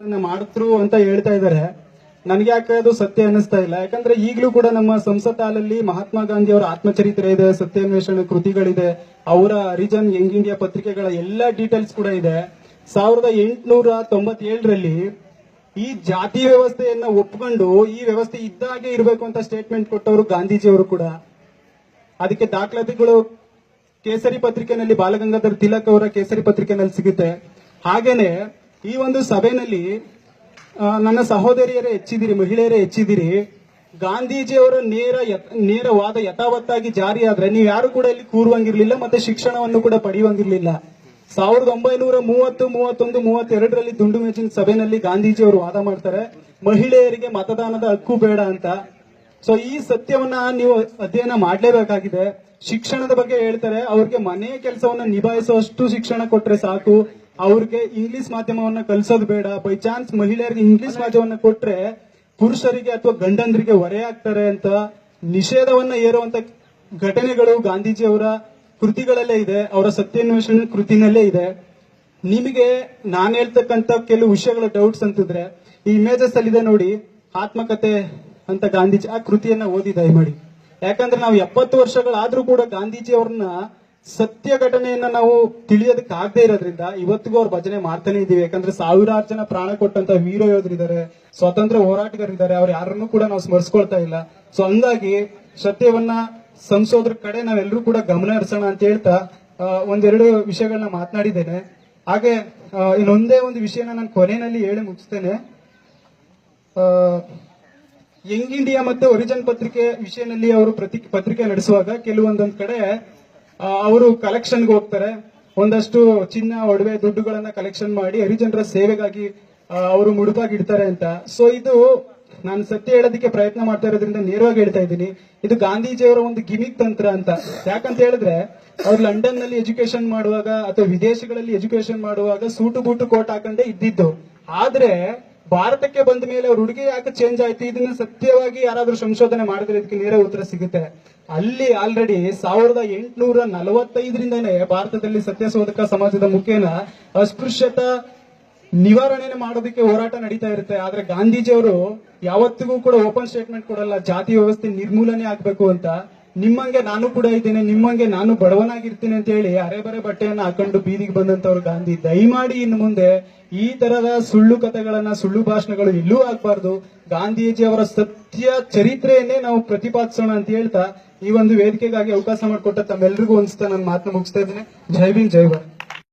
ಮಾಡಿದ್ರು ಅಂತ ಹೇಳ್ತಾ ಇದ್ದಾರೆ. ನನ್ಗೆ ಯಾಕೆ ಅದು ಸತ್ಯ ಅನಿಸ್ತಾ ಇಲ್ಲ? ಯಾಕಂದ್ರೆ ಈಗಲೂ ಕೂಡ ನಮ್ಮ ಸಂಸತ್ ಹಾಲಲ್ಲಿ ಮಹಾತ್ಮ ಗಾಂಧಿ ಅವರ ಆತ್ಮಚರಿತ್ರೆ ಇದೆ, ಸತ್ಯಾನ್ವೇಷಣೆ ಕೃತಿಗಳಿದೆ, ಅವರ ರಿಜನ್ ಯಂಗ್ ಇಂಡಿಯಾ ಪತ್ರಿಕೆಗಳ ಎಲ್ಲಾ ಡೀಟೇಲ್ಸ್ ಕೂಡ ಇದೆ. ಸಾವಿರದ ಎಂಟುನೂರ ತೊಂಬತ್ತೇಳರಲ್ಲಿ ಈ ಜಾತಿ ವ್ಯವಸ್ಥೆಯನ್ನ ಒಪ್ಕೊಂಡು ಈ ವ್ಯವಸ್ಥೆ ಇದ್ದಾಗೆ ಇರಬೇಕು ಅಂತ ಸ್ಟೇಟ್ಮೆಂಟ್ ಕೊಟ್ಟವರು ಗಾಂಧೀಜಿಯವರು ಕೂಡ. ಅದಕ್ಕೆ ದಾಖಲಾತಿಗಳು ಕೇಸರಿ ಪತ್ರಿಕೆನಲ್ಲಿ ಬಾಲಗಂಗಾಧರ್ ತಿಲಕ್ ಅವರ ಕೇಸರಿ ಪತ್ರಿಕೆನಲ್ಲಿ ಸಿಗುತ್ತೆ. ಹಾಗೇನೆ ಈ ಒಂದು ಸಭೆಯಲ್ಲಿ ನನ್ನ ಸಹೋದರಿಯರೇ ಹೆಚ್ಚಿದಿರಿ ಮಹಿಳೆಯರೇ ಹೆಚ್ಚಿದಿರಿ ಗಾಂಧೀಜಿಯವರ ನೇರ ನೇರವಾದ ಯಥಾವತ್ತಾಗಿ ಜಾರಿಯಾದ್ರೆ ನೀವು ಯಾರು ಕೂಡ ಇಲ್ಲಿ ಕೂರುವಂಗಿರ್ಲಿಲ್ಲ ಮತ್ತೆ ಶಿಕ್ಷಣವನ್ನು ಕೂಡ ಪಡೆಯುವಂಗಿರ್ಲಿಲ್ಲ. ಸಾವಿರದ ಒಂಬೈನೂರ ಮೂವತ್ತು, ಮೂವತ್ತೊಂದು, ಮೂವತ್ತೆರಡರಲ್ಲಿ ದುಂಡು ಮೇಜಿನ ಸಭೆಯಲ್ಲಿ ಗಾಂಧೀಜಿಯವರು ವಾದ ಮಾಡ್ತಾರೆ. ಮಹಿಳೆಯರಿಗೆ ಮತದಾನದ ಹಕ್ಕು ಬೇಡ ಅಂತ. ಸೊ ಈ ಸತ್ಯವನ್ನ ನೀವು ಅಧ್ಯಯನ ಮಾಡಲೇಬೇಕಾಗಿದೆ. ಶಿಕ್ಷಣದ ಬಗ್ಗೆ ಹೇಳ್ತಾರೆ, ಅವ್ರಿಗೆ ಮನೆಯ ಕೆಲಸವನ್ನ ನಿಭಾಯಿಸುವಷ್ಟು ಶಿಕ್ಷಣ ಕೊಟ್ರೆ ಸಾಕು. ಅವ್ರಿಗೆ ಇಂಗ್ಲಿಷ್ ಮಾಧ್ಯಮವನ್ನ ಕಲಿಸೋದು ಬೇಡ. ಬೈ ಚಾನ್ಸ್ ಮಹಿಳೆಯರಿಗೆ ಇಂಗ್ಲಿಷ್ ಮಾಧ್ಯಮವನ್ನ ಕೊಟ್ರೆ ಪುರುಷರಿಗೆ ಅಥವಾ ಗಂಡಂದ್ರಿಗೆ ಹೊರೆಯಾಗ್ತಾರೆ ಅಂತ ನಿಷೇಧವನ್ನ ಏರುವಂತ ಘಟನೆಗಳು ಗಾಂಧೀಜಿ ಅವರ ಕೃತಿಗಳಲ್ಲೇ ಇದೆ. ಅವರ ಸತ್ಯಾನ್ವೇಷಣೆ ಕೃತಿನಲ್ಲೇ ಇದೆ. ನಿಮಗೆ ನಾನು ಹೇಳ್ತಕ್ಕಂತ ಕೆಲವು ವಿಷಯಗಳ ಡೌಟ್ಸ್ ಅಂತಿದ್ರೆ ಈ ಇಮೇಜಸ್ ಅಲ್ಲಿ ಇದೆ ನೋಡಿ. ಆತ್ಮಕತೆ ಅಂತ ಗಾಂಧೀಜಿ ಆ ಕೃತಿಯನ್ನ ಓದಿ ದಯಮಾಡಿ. ಯಾಕಂದ್ರೆ ನಾವು ಎಪ್ಪತ್ತು ವರ್ಷಗಳಾದ್ರೂ ಕೂಡ ಗಾಂಧೀಜಿ ಅವ್ರನ್ನ ಸತ್ಯ ಘಟನೆಯನ್ನ ನಾವು ತಿಳಿಯೋದಕ್ಕೆ ಆಗದೆ ಇರೋದ್ರಿಂದ ಇವತ್ತಿಗೂ ಅವ್ರು ಭಜನೆ ಮಾಡ್ತಾನೆ ಇದೀವಿ ಯಾಕಂದ್ರೆ ಸಾವಿರಾರು ಜನ ಪ್ರಾಣ ಕೊಟ್ಟಂತ ವೀರ ಯೋಧರಿದ್ದಾರೆ ಸ್ವಾತಂತ್ರ್ಯ ಹೋರಾಟಗಾರರಿದ್ದಾರೆ ಅವ್ರು ಯಾರನ್ನು ಕೂಡ ನಾವು ಸ್ಮರಿಸ್ಕೊಳ್ತಾ ಇಲ್ಲ. ಸೊ ಹಂಗಾಗಿ ಸತ್ಯವನ್ನ ಸಂಸೋದ್ರ ಕಡೆ ನಾವೆಲ್ಲರೂ ಕೂಡ ಗಮನ ಹರಿಸೋಣ ಅಂತ ಹೇಳ್ತಾ ಒಂದೆರಡು ವಿಷಯಗಳನ್ನ ಮಾತನಾಡಿದ್ದೇನೆ. ಹಾಗೆ ಇನ್ನೊಂದೇ ಒಂದು ವಿಷಯನ ನಾನು ಕೊನೆಯಲ್ಲಿ ಹೇಳಿ ಮುಗಿಸ್ತೇನೆ. ಯಂಗ್ ಇಂಡಿಯಾ ಮತ್ತೆ ಒರಿಜಿನ್ ಪತ್ರಿಕೆ ವಿಷಯದಲ್ಲಿ ಅವರು ಪ್ರತಿ, ಪತ್ರಿಕೆ ನಡೆಸುವಾಗ ಕೆಲವೊಂದೊಂದು ಕಡೆ ಅವರು ಕಲೆಕ್ಷನ್ಗೆ ಹೋಗ್ತಾರೆ. ಒಂದಷ್ಟು ಚಿನ್ನ, ಒಡವೆ ದುಡ್ಡುಗಳನ್ನ ಕಲೆಕ್ಷನ್ ಮಾಡಿ ಹರಿಜನರ ಸೇವೆಗಾಗಿ ಅವರು ಮುಡುಪಾಗಿ ಇಡ್ತಾರೆ ಅಂತ. ಸೊ ಇದು ನಾನು ಸತ್ಯ ಹೇಳೋದಕ್ಕೆ ಪ್ರಯತ್ನ ಮಾಡ್ತಾ ಇರೋದ್ರಿಂದ ನೇರವಾಗಿ ಹೇಳ್ತಾ ಇದ್ದೀನಿ. ಇದು ಗಾಂಧೀಜಿಯವರ ಒಂದು ಗಿಮಿಕ್ ತಂತ್ರ ಅಂತ. ಯಾಕಂತ ಹೇಳಿದ್ರೆ, ಅವ್ರು ಲಂಡನ್ನಲ್ಲಿ ಎಜುಕೇಶನ್ ಮಾಡುವಾಗ ಅಥವಾ ವಿದೇಶಗಳಲ್ಲಿ ಎಜುಕೇಶನ್ ಮಾಡುವಾಗ ಸೂಟು ಬೂಟು ಕೋಟ್ ಹಾಕೊಂಡೇ ಇದ್ದಿದ್ದು. ಆದ್ರೆ ಭಾರತಕ್ಕೆ ಬಂದ ಮೇಲೆ ಅವ್ರ ಹುಡುಗಿ ಯಾಕೆ ಚೇಂಜ್ ಆಯ್ತು? ಇದನ್ನ ಸತ್ಯವಾಗಿ ಯಾರಾದ್ರೂ ಸಂಶೋಧನೆ ಮಾಡಿದ್ರೆ ಇದಕ್ಕೆ ನೇರ ಉತ್ತರ ಸಿಗುತ್ತೆ. ಅಲ್ಲಿ ಆಲ್ರೆಡಿ ಸಾವಿರದ ಎಂಟುನೂರ ನಲವತ್ತೈದರಿಂದನೇ ಭಾರತದಲ್ಲಿ ಸತ್ಯಶೋಧಕ ಸಮಾಜದ ಮುಖೇನ ಅಸ್ಪೃಶ್ಯತ ನಿವಾರಣೆ ಮಾಡೋದಕ್ಕೆ ಹೋರಾಟ ನಡೀತಾ ಇರುತ್ತೆ. ಆದ್ರೆ ಗಾಂಧೀಜಿಯವರು ಯಾವತ್ತಿಗೂ ಕೂಡ ಓಪನ್ ಸ್ಟೇಟ್ಮೆಂಟ್ ಕೊಡಲ್ಲ. ಜಾತಿ ವ್ಯವಸ್ಥೆ ನಿರ್ಮೂಲನೆ ಆಗ್ಬೇಕು ಅಂತ. ನಿಮ್ಮಂಗೆ ನಾನು ಕೂಡ ಇದ್ದೇನೆ, ನಿಮ್ಮಂಗೆ ನಾನು ಬಡವನಾಗಿರ್ತೀನಿ ಅಂತ ಹೇಳಿ ಅರೆ ಬರೆ ಬಟ್ಟೆಯನ್ನ ಹಾಕೊಂಡು ಬೀದಿಗೆ ಬಂದಂತವ್ರು ಗಾಂಧಿ, ದಯಮಾಡಿ ಇನ್ನು ಮುಂದೆ ಈ ತರದ ಸುಳ್ಳು ಕಥೆಗಳನ್ನ, ಸುಳ್ಳು ಭಾಷಣಗಳು ಎಲ್ಲೂ ಆಗ್ಬಾರ್ದು. ಗಾಂಧೀಜಿ ಅವರ ಸತ್ಯ ಚರಿತ್ರೆಯನ್ನೇ ನಾವು ಪ್ರತಿಪಾದಿಸೋಣ ಅಂತ ಹೇಳ್ತಾ ಈ ಒಂದು ವೇದಿಕೆಗಾಗಿ ಅವಕಾಶ ಮಾಡಿಕೊಟ್ಟ ತಮ್ಮೆಲ್ರಿಗೂ ಒಂದ್ಸ್ತಾ ನಾನು ಮಾತನ್ನ ಮುಗಿಸ್ತಾ ಇದ್ದೇನೆ. ಜೈ ಭೀಮ್, ಜೈ ಭಾರತ್.